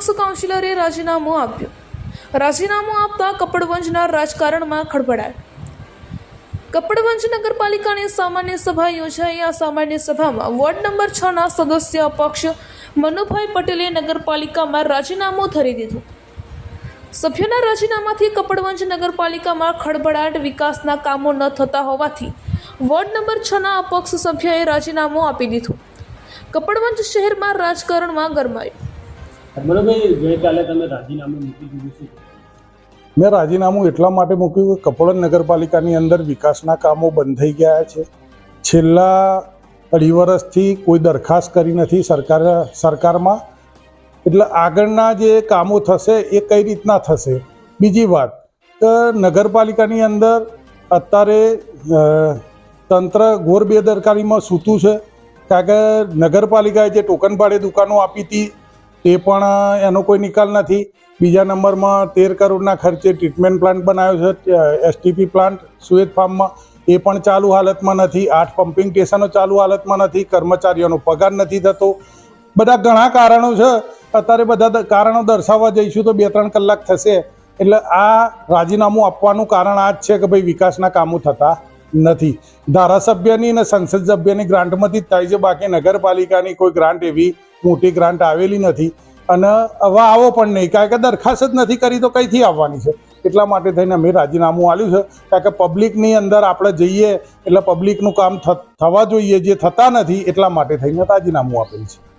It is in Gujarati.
અપક્ષ કાઉન્સિલરે રાજીનામું આપ્યું. રાજીનામું આપતા કપડવંજના રાજકારણમાં ખળભળાટ. કપડવંજ નગરપાલિકાની સામાન્ય સભા યોજાઈ. આ સામાન્ય સભામાં વોર્ડ નંબર છ ના સદસ્ય અપક્ષ મનુભાઈ પટેલે નગરપાલિકામાં રાજીનામું ધરી દીધું. સભ્યોના રાજીનામાથી કપડવંજ નગરપાલિકામાં ખળભળાટ વિકાસના કામો ન થતા હોવાથી વોર્ડ નંબર છના અપક્ષ સભ્યએ રાજીનામું આપી દીધું. કપડવંજ શહેરમાં રાજકારણમાં ગરમાયું. મનોભાઈ મેં રાજીનામું એટલા માટે મૂક્યું કે કપોળન નગરપાલિકાની અંદર વિકાસના કામો બંધ થઈ ગયા છે. છેલ્લા અઢી વર્ષથી કોઈ દરખાસ્ત કરી નથી સરકાર, સરકારમાં. એટલે આગળના જે કામો થશે એ કઈ રીતના થશે? બીજી વાત કે નગરપાલિકાની અંદર અત્યારે તંત્ર ઘોર બેદરકારીમાં સૂતું છે. કારણ કે નગરપાલિકાએ જે ટોકન ભાડે દુકાનો આપી હતી તે પણ એનો કોઈ નિકાલ નથી. બીજા નંબરમાં તેર કરોડના ખર્ચે ટ્રીટમેન્ટ પ્લાન્ટ બનાવ્યો છે એસટીપી પ્લાન્ટ સુએજ ફાર્મમાં. એ પણ ચાલુ હાલતમાં નથી. આઠ પમ્પિંગ સ્ટેશનો ચાલુ હાલતમાં નથી. કર્મચારીઓનો પગાર નથી થતો. બધા ઘણા કારણો છે. અત્યારે બધા કારણો દર્શાવવા જઈશું તો બે ત્રણ કલાક થશે. એટલે આ રાજીનામું આપવાનું કારણ આ જ છે કે ભાઈ વિકાસના કામો થતા નથી. ધારાસભ્યની અને સંસદ સભ્યની ગ્રાન્ટમાંથી જ થાય છે. બાકી નગરપાલિકાની કોઈ ગ્રાન્ટ એવી મોટી ગ્રાન્ટ આવેલી નથી અને હવે આવો પણ નહીં. કારણ કે દરખાસ્ત જ નથી કરી તો કઈથી આવવાની છે? એટલા માટે થઈને અમે રાજીનામું આપ્યું છે. કારણ કે પબ્લિકની અંદર આપણે જઈએ એટલે પબ્લિકનું કામ થવા જોઈએ. જે થતા નથી એટલા માટે થઈને રાજીનામું આપેલ છે.